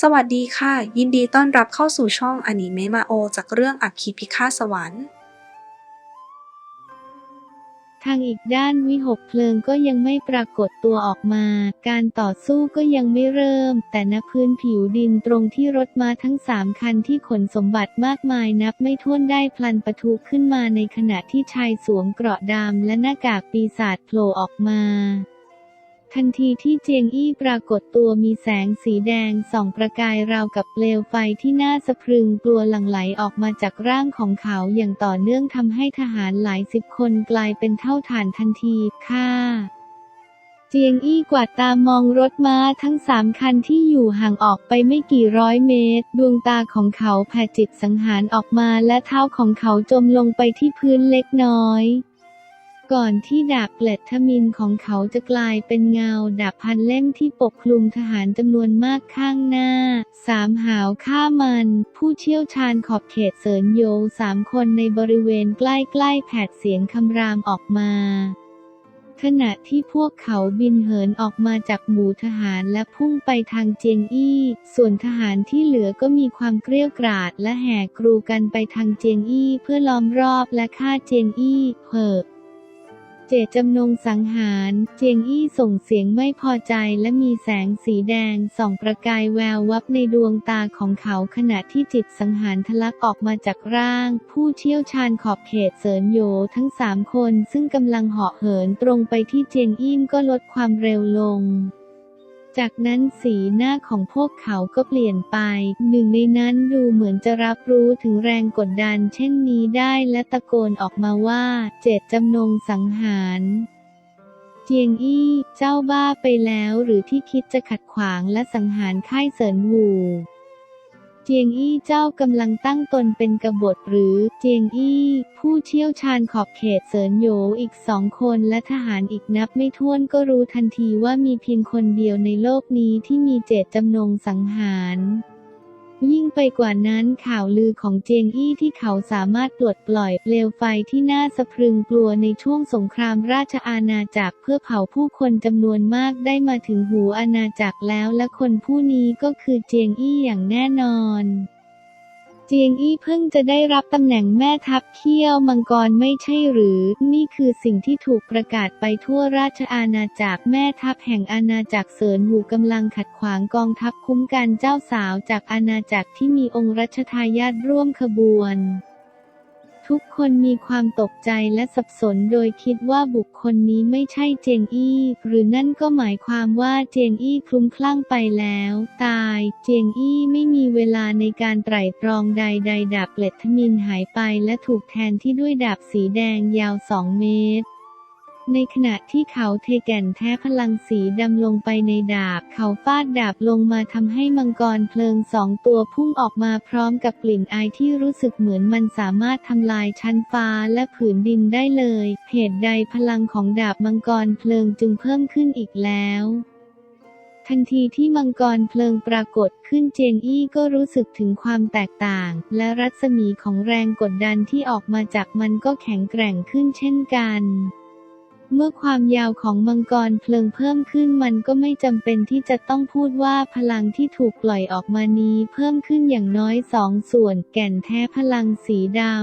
สวัสดีค่ะ ยินดีต้อนรับเข้าสู่ช่องอนิเมะมาโอ จากเรื่องอัคคีพิฆาตสวรรค์ ทางอีกด้านวิหกเพลิงก็ยังไม่ปรากฏตัวออกมา การต่อสู้ก็ยังไม่เริ่ม แต่ณพื้นผิวดินตรงที่รถมาทั้งสามคันที่ขนสมบัติมากมายนับไม่ถ้วนได้พลันประทุขึ้นมาในขณะที่ชายสวมเกราะดำและหน้ากากปีศาจโผล่ออกมา ทันทีที่เจียงอี้ปรากฏตัวมีแสงสีแดงส่องประกายราวกับเปลวไฟที่น่าสะพรึงกลัวหลั่งไหลออกมาจากร่างของเขาอย่างต่อเนื่องทำให้ทหารหลายสิบคนกลายเป็นเท่าฐานทันทีค่ะเจียงอี้กวาดตามองรถม้าทั้งสามคันที่อยู่ห่างออกไปไม่กี่ร้อยเมตร ดวงตาของเขาแผ่จิตสังหารออกมาและเท้าของเขาจมลงไปที่พื้นเล็กน้อย ก่อนที่ดาบเกล็ดทมินของเขาจะกลายเป็นเงาดาบพันเล่มที่ปกคลุมทหารจำนวนมากข้างหน้า สามหาวฆ่ามัน ผู้เชี่ยวชาญขอบเขตเสริญโยสามคนในบริเวณใกล้ๆแผดเสียงคำรามออกมาขณะที่พวกเขาบินเหินออกมาจากหมู่ทหารและพุ่งไปทางเจียงอี้ ส่วนทหารที่เหลือก็มีความเกรี้ยวกราดและแห่กรูกันไปทางเจียงอี้เพื่อล้อมรอบและฆ่าเจียงอี้เพิก เจตจำนงสังหาร เจียงอี้ส่งเสียงไม่พอใจและมีแสงสีแดงส่องประกายแวววับในดวงตาของเขาขณะที่จิตสังหารทะลักออกมาจากร่าง ผู้เชี่ยวชาญขอบเขตเสริญโยทั้งสามคนซึ่งกำลังเหาะเหินตรงไปที่เจียงอี้ก็ลดความเร็วลง จากนั้นสีหน้าของพวกเขาก็เปลี่ยนไป หนึ่งในนั้นดูเหมือนจะรับรู้ถึงแรงกดดันเช่นนี้ได้และตะโกนออกมาว่า เจตจำนงสังหารเจียงอี้เจ้าบ้าไปแล้วหรือที่คิดจะขัดขวางและสังหารค่ายเสริญหู เจียงอี้เจ้ากำลังตั้งตนเป็นกบฏหรือ เจียงอี้ ผู้เชี่ยวชาญขอบเขตเสริญโยอีกสองคนและทหารอีกนับไม่ถ้วนก็รู้ทันทีว่ามีเพียงคนเดียวในโลกนี้ที่มีเจตจำนงสังหาร ยิ่งไปกว่านั้นข่าวลือของเจียงอี้ที่เขาสามารถปลดปล่อยเปลวไฟที่น่าสะพรึงกลัวในช่วงสงครามราชอาณาจักรเพื่อเผาผู้คนจำนวนมากได้มาถึงหูอาณาจักรแล้วและคนผู้นี้ก็คือเจียงอี้อย่างแน่นอน เจียงอี้เพิ่งจะได้รับตำแหน่งแม่ทัพเขี้ยวมังกรไม่ใช่หรือ นี่คือสิ่งที่ถูกประกาศไปทั่วราชอาณาจักรแม่ทัพแห่งอาณาจักรเสริญหูกำลังขัดขวางกองทัพคุ้มกันเจ้าสาวจากอาณาจักรที่มีองค์รัชทายาทร่วมขบวน ทุกคนมีความตกใจและสับสนโดยคิดว่าบุคคลนี้ไม่ใช่เจงอี้ หรือนั่นก็หมายความว่าเจงอี้คลุ้มคลั่งไปแล้ว ตาย เจงอี้ไม่มีเวลาในการไตร่ตรองใดใดดาบเกล็ดทมินหายไปและถูกแทนที่ด้วยดาบสีแดงยาวสองเมตร ในขณะที่เขาเทแก่นแท้พลังสีดำลงไปในดาบ เขาฟาดดาบลงมาทำให้มังกรเพลิงสองตัวพุ่งออกมาพร้อมกับกลิ่นอายที่รู้สึกเหมือนมันสามารถทำลายชั้นฟ้าและผืนดินได้เลยเหตุใดพลังของดาบมังกรเพลิงจึงเพิ่มขึ้นอีกแล้วทันทีที่มังกรเพลิงปรากฏขึ้นเจงอี้ก็รู้สึกถึงความแตกต่าง และรัศมีของแรงกดดันที่ออกมาจากมันก็แข็งแกร่งขึ้นเช่นกัน เมื่อความยาวของมังกรเพลิงเพิ่มขึ้นมันก็ไม่จำเป็นที่จะต้องพูดว่าพลังที่ถูกปล่อยออกมานี้เพิ่มขึ้นอย่างน้อยสองส่วนแก่นแท้พลังสีดำ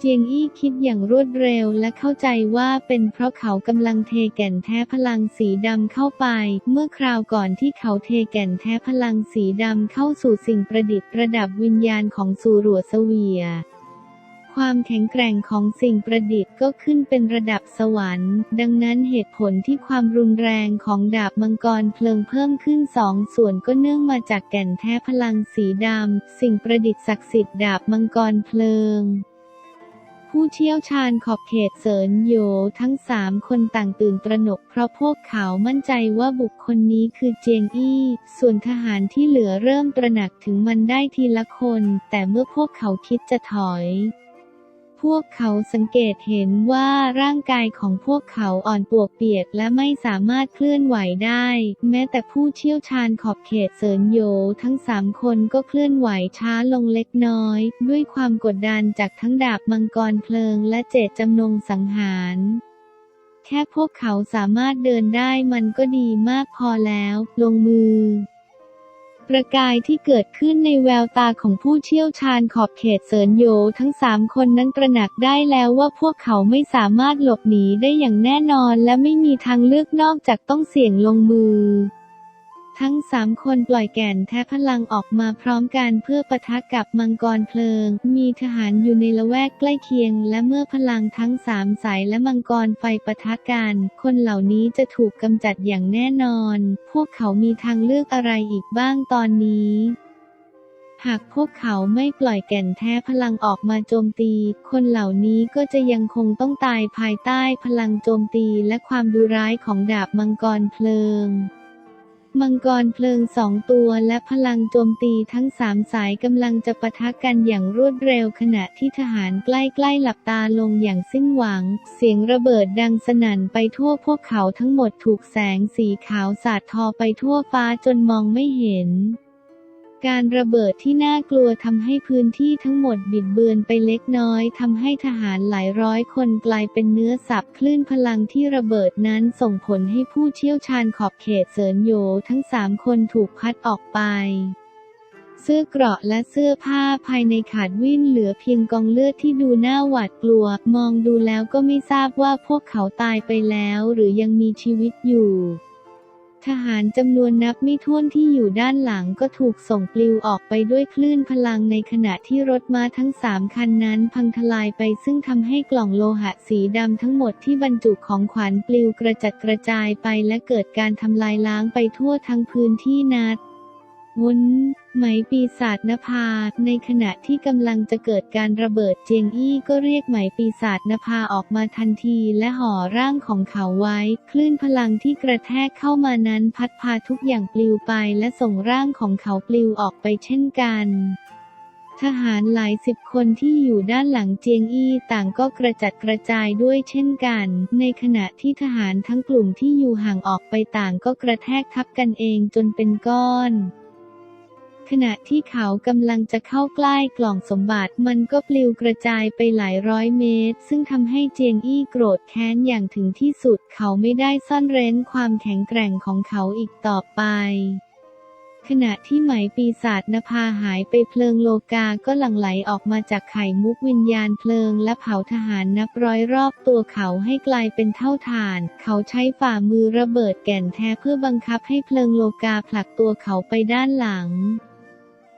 เจียงอี้คิดอย่างรวดเร็วและเข้าใจว่าเป็นเพราะเขากำลังเทแก่นแท้พลังสีดำเข้าไป เมื่อคราวก่อนที่เขาเทแก่นแท้พลังสีดำเข้าสู่สิ่งประดิษฐ์ประดับวิญญาณของสูรัวเสวีย ความแข็งแกร่งของสิ่งประดิษฐ์ก็ขึ้นเป็นระดับสวรรค์ ดังนั้นเหตุผลที่ความรุนแรงของดาบมังกรเพลิงเพิ่มขึ้นสองส่วนก็เนื่องมาจากแก่นแท้พลังสีดำ สิ่งประดิษฐ์ศักดิ์สิทธิ์ดาบมังกรเพลิงผู้เชี่ยวชาญขอบเขตเสริญโยทั้งสามคนต่างตื่นตระหนกเพราะพวกเขามั่นใจว่าบุคคลนี้คือเจียงอี้ ส่วนทหารที่เหลือเริ่มตระหนักถึงมันได้ทีละคน แต่เมื่อพวกเขาคิดจะถอย พวกเขาสังเกตเห็นว่าร่างกายของพวกเขาอ่อนปวกเปียกและไม่สามารถเคลื่อนไหวได้ แม้แต่ผู้เชี่ยวชาญขอบเขตเสริญโยทั้งสามคนก็เคลื่อนไหวช้าลงเล็กน้อย ด้วยความกดดันจากทั้งดาบมังกรเพลิงและเจตจำนงสังหารแค่พวกเขาสามารถเดินได้มันก็ดีมากพอแล้ว ลงมือ ประกายที่เกิดขึ้นในแววตาของผู้เชี่ยวชาญขอบเขตเซินโยทั้งสามคนนั้นตระหนักได้แล้วว่าพวกเขาไม่สามารถหลบหนีได้อย่างแน่นอนและไม่มีทางเลือกนอกจากต้องเสี่ยงลงมือ ทั้งสามคนปล่อยแก่นแท้พลังออกมาพร้อมกันเพื่อปะทะกับมังกรเพลิง มีทหารอยู่ในละแวกใกล้เคียง และเมื่อพลังทั้งสามสายและมังกรไฟปะทะกัน คนเหล่านี้จะถูกกำจัดอย่างแน่นอน พวกเขามีทางเลือกอะไรอีกบ้างตอนนี้หากพวกเขาไม่ปล่อยแก่นแท้พลังออกมาโจมตี คนเหล่านี้ก็จะยังคงต้องตายภายใต้พลังโจมตีและความดุร้ายของดาบมังกรเพลิง มังกรเพลิงสองตัวและพลังโจมตีทั้งสามสายกำลังจะปะทะกันอย่างรวดเร็วขณะที่ทหารใกล้ๆหลับตาลงอย่างสิ้นหวัง เสียงระเบิดดังสนั่นไปทั่วพวกเขาทั้งหมดถูกแสงสีขาวสาดทอไปทั่วฟ้าจนมองไม่เห็น การระเบิดที่น่ากลัวทำให้พื้นที่ทั้งหมดบิดเบือนไปเล็กน้อยทำให้ทหารหลายร้อยคนกลายเป็นเนื้อสับคลื่นพลังที่ระเบิดนั้นส่งผลให้ผู้เชี่ยวชาญขอบเขตเซินโยทั้งสามคนถูกพัดออกไปเสื้อเกราะและเสื้อผ้าภายในขาดวิ่นเหลือเพียงกองเลือดที่ดูน่าหวาดกลัว มองดูแล้วก็ไม่ทราบว่าพวกเขาตายไปแล้วหรือยังมีชีวิตอยู่ ทหารจำนวนนับไม่ถ้วนที่อยู่ด้านหลังก็ถูกส่งปลิวออกไปด้วยคลื่นพลังในขณะที่รถม้าทั้งสามคันนั้นพังทลายไปซึ่งทำให้กล่องโลหะสีดำทั้งหมดที่บรรจุของขวัญปลิวกระจัดกระจายไปและเกิดการทำลายล้างไปทั่วทั้งพื้นที่นัด วุ้นไหมปีศาจนภา ในขณะที่กำลังจะเกิดการระเบิดเจียงอี้ก็เรียกไหมปีศาจนภาออกมาทันทีและห่อร่างของเขาไว้ คลื่นพลังที่กระแทกเข้ามานั้นพัดพาทุกอย่างปลิวไปและส่งร่างของเขาปลิวออกไปเช่นกันทหารหลายสิบคนที่อยู่ด้านหลังเจียงอี้ต่างก็กระจัดกระจายด้วยเช่นกัน ในขณะที่ทหารทั้งกลุ่มที่อยู่ห่างออกไปต่างก็กระแทกทับกันเองจนเป็นก้อน ขณะที่เขากำลังจะเข้าใกล้กล่องสมบัติมันก็ปลิวกระจายไปหลายร้อยเมตร ซึ่งทำให้เจียงอี้โกรธแค้นอย่างถึงที่สุดเขาไม่ได้ซ่อนเร้นความแข็งแกร่งของเขาอีกต่อไปขณะที่ไหมปีศาจนภาหายไปเพลิงโลกาก็หลั่งไหลออกมาจากไข่มุกวิญญาณเพลิงและเผาทหารนับร้อยรอบตัวเขาให้กลายเป็นเท่าฐาน เขาใช้ฝ่ามือระเบิดแก่นแท้เพื่อบังคับให้เพลิงโลกาผลักตัวเขาไปด้านหลัง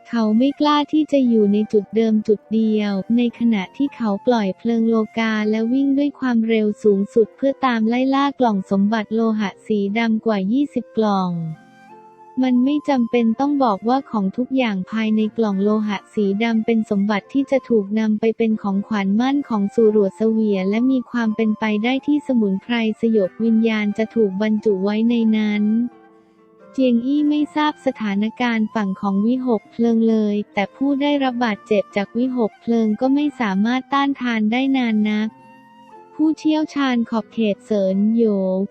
เขาไม่กล้าที่จะอยู่ในจุดเดิมจุดเดียว ในขณะที่เขาปล่อยเพลิงโลกาและวิ่งด้วยความเร็วสูงสุดเพื่อตามไล่ล่ากล่องสมบัติโลหะสีดำกว่า 20 กล่อง มันไม่จำเป็นต้องบอกว่าของทุกอย่างภายในกล่องโลหะสีดำเป็นสมบัติที่จะถูกนำไปเป็นของขวัญมั่นของสุรวดเสวียและมีความเป็นไปได้ที่สมุนไพรสยบวิญญาณจะถูกบรรจุไว้ในนั้น เจียงอี้ไม่ทราบสถานการณ์ฝั่งของวิหกเพลิงเลย แต่ผู้ได้รับบาดเจ็บจากวิหกเพลิงก็ไม่สามารถต้านทานได้นานนัก ผู้เชี่ยวชาญขอบเขตเสริญโหย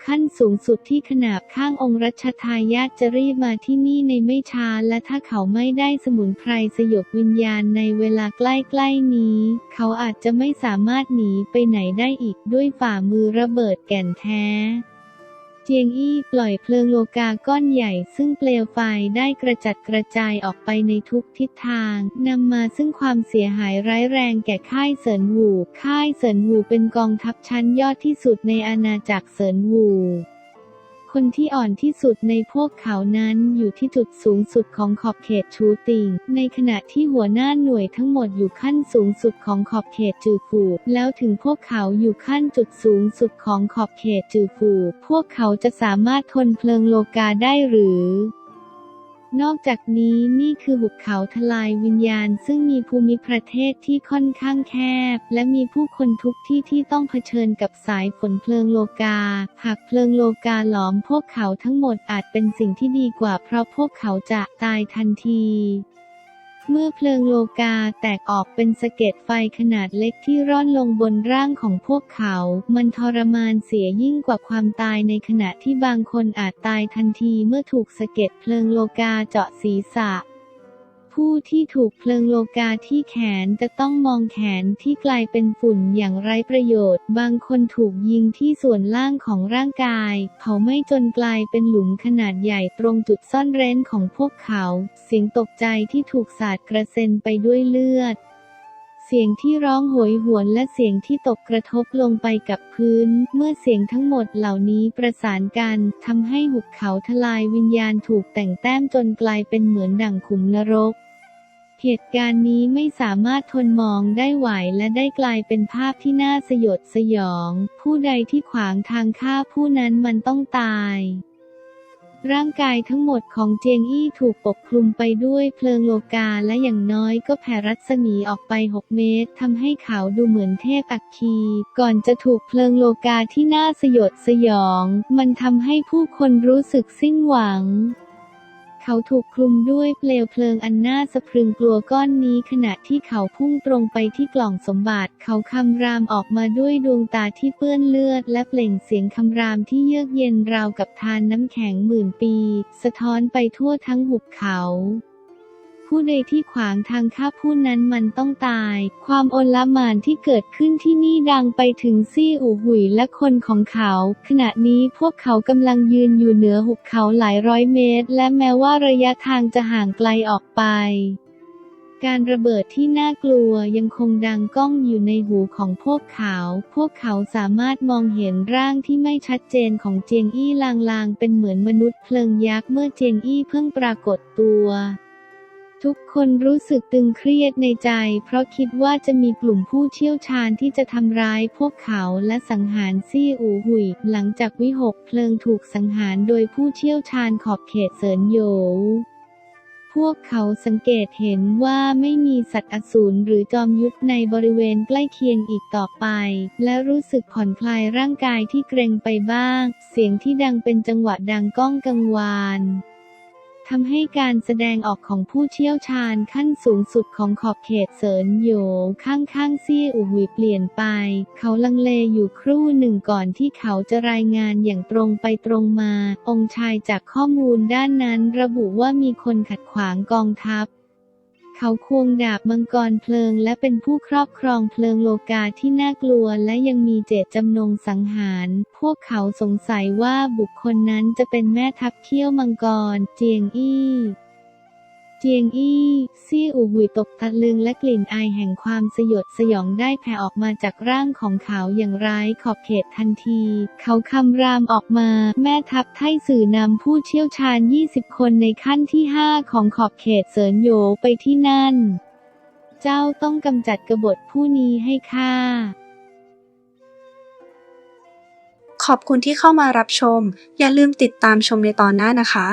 ขั้นสูงสุดที่ขนาบข้างองค์รัชทายาทจะรีบมาที่นี่ในไม่ช้าและถ้าเขาไม่ได้สมุนไพรสยบวิญญาณในเวลาใกล้ๆนี้ เขาอาจจะไม่สามารถหนีไปไหนได้อีกด้วยฝ่ามือระเบิดแก่นแท้ เจียงอี้ปล่อยเพลิงโลกาก้อนใหญ่ ซึ่งเปลวไฟได้กระจัดกระจายออกไปในทุกทิศทางนำมาซึ่งความเสียหายร้ายแรงแก่ค่ายเสินหวูค่ายเสินหวูเป็นกองทัพชั้นยอดที่สุดในอาณาจักรเสินหวู คนที่อ่อนที่สุดในพวกเขานั้นอยู่ที่จุดสูงสุดของขอบเขตชูติง ในขณะที่หัวหน้าหน่วยทั้งหมดอยู่ขั้นสูงสุดของขอบเขตจือฝูแล้วถึงพวกเขาอยู่ขั้นจุดสูงสุดของขอบเขตจือฝูพวกเขาจะสามารถทนเพลิงโลกาได้หรือ นอกจากนี้นี่คือหุบเขาทลายวิญญาณ ซึ่งมีภูมิประเทศที่ค่อนข้างแคบ และมีผู้คนทุกที่ที่ต้องเผชิญกับสายฝนเพลิงโลกา หากเพลิงโลกาหลอมพวกเขาทั้งหมดอาจเป็นสิ่งที่ดีกว่าเพราะพวกเขาจะตายทันที เมื่อเพลิงโลกาแตกออกเป็นสะเก็ดไฟขนาดเล็กที่ร่อนลงบนร่างของพวกเขา มันทรมานเสียยิ่งกว่าความตายในขณะที่บางคนอาจตายทันทีเมื่อถูกสะเก็ดเพลิงโลกาเจาะศีรษะ ผู้ที่ถูกเพลิงโลกาที่แขนจะต้องมองแขนที่กลายเป็นฝุ่นอย่างไร้ประโยชน์ บางคนถูกยิงที่ส่วนล่างของร่างกาย เผาไหม้จนกลายเป็นหลุมขนาดใหญ่ตรงจุดซ่อนเร้นของพวกเขา เสียงตกใจที่ถูกสาดกระเซ็นไปด้วยเลือดเสียงที่ร้องโหยหวนและเสียงที่ตกกระทบลงไปกับพื้น เมื่อเสียงทั้งหมดเหล่านี้ประสานกันทำให้หุบเขาทลายวิญญาณถูกแต่งแต้มจนกลายเป็นเหมือนดั่งขุมนรก เหตุการณ์นี้ไม่สามารถทนมองได้ไหวและได้กลายเป็นภาพที่น่าสยดสยอง ผู้ใดที่ขวางทางฆ่าผู้นั้นมันต้องตาย ร่างกายทั้งหมดของเจียงอี้ถูกปกคลุมไปด้วยเพลิงโลกาและอย่างน้อยก็แผ่รัศมีออกไป 6 เมตรทำให้เขาดูเหมือนเทพอัคคี ก่อนจะถูกเพลิงโลกาที่น่าสยดสยอง มันทำให้ผู้คนรู้สึกสิ้นหวัง เขาถูกคลุมด้วยเปลวเพลิงอันน่าสะพรึงกลัวก้อนนี้ขณะที่เขาพุ่งตรงไปที่กล่องสมบัติ เขาคำรามออกมาด้วยดวงตาที่เปื้อนเลือด และเปล่งเสียงคำรามที่เยือกเย็นราวกับทานน้ำแข็งหมื่นปี สะท้อนไปทั่วทั้งหุบเขา ผู้ใดที่ขวางทางข้าผู้นั้นมันต้องตาย ความโอลหม่านที่เกิดขึ้นที่นี่ดังไปถึงซี่อู่หุยและคนของเขา ขณะนี้พวกเขากำลังยืนอยู่เหนือหุบเขาหลายร้อยเมตร และแม้ว่าระยะทางจะห่างไกลออกไปการระเบิดที่น่ากลัวยังคงดังก้องอยู่ในหูของพวกเขา พวกเขาสามารถมองเห็นร่างที่ไม่ชัดเจนของเจียงอี้ลางๆ เป็นเหมือนมนุษย์เพลิงยักษ์เมื่อเจียงอี้เพิ่งปรากฏตัว ทุกคนรู้สึกตึงเครียดในใจ เพราะคิดว่าจะมีกลุ่มผู้เชี่ยวชาญที่จะทำร้ายพวกเขาและสังหารซี่อูหุย หลังจากวิหกเพลิงถูกสังหารโดยผู้เชี่ยวชาญขอบเขตเซินโยพวกเขาสังเกตเห็นว่าไม่มีสัตว์อสูรหรือจอมยุทธในบริเวณใกล้เคียงอีกต่อไป และรู้สึกผ่อนคลายร่างกายที่เกรงไปบ้าง เสียงที่ดังเป็นจังหวะดังก้องกังวาน ทำให้การแสดงออกของผู้เชี่ยวชาญขั้นสูงสุดของขอบเขตเสริญโยข้างๆซี่อุหุยเปลี่ยนไป เขาลังเลอยู่ครู่หนึ่งก่อนที่เขาจะรายงานอย่างตรงไปตรงมา องค์ชายจากข้อมูลด้านนั้นระบุว่ามีคนขัดขวางกองทัพ เขาควงดาบมังกรเพลิง และเป็นผู้ครอบครองเพลิงโลกาที่น่ากลัวและยังมีเจตจำนงสังหาร พวกเขาสงสัยว่าบุคคลนั้นจะเป็นแม่ทัพเขี้ยวมังกร เจียงอี้ เจียงอี้ซี่อูหุยตกตะลึงและกลิ่นอายแห่งความสยดสยองได้แผ่ออกมาจากร่างของเขาอย่างร้ายขอบเขตทันที เขาคำรามออกมา แม่ทัพไทสื่อนำผู้เชี่ยวชาญ 20 คนในขั้นที่ 5 ของขอบเขตเซินโยไปที่นั่น เจ้าต้องกำจัดกบฏผู้นี้ให้ข้าขอบคุณที่เข้ามารับชม อย่าลืมติดตามชมในตอนหน้านะคะ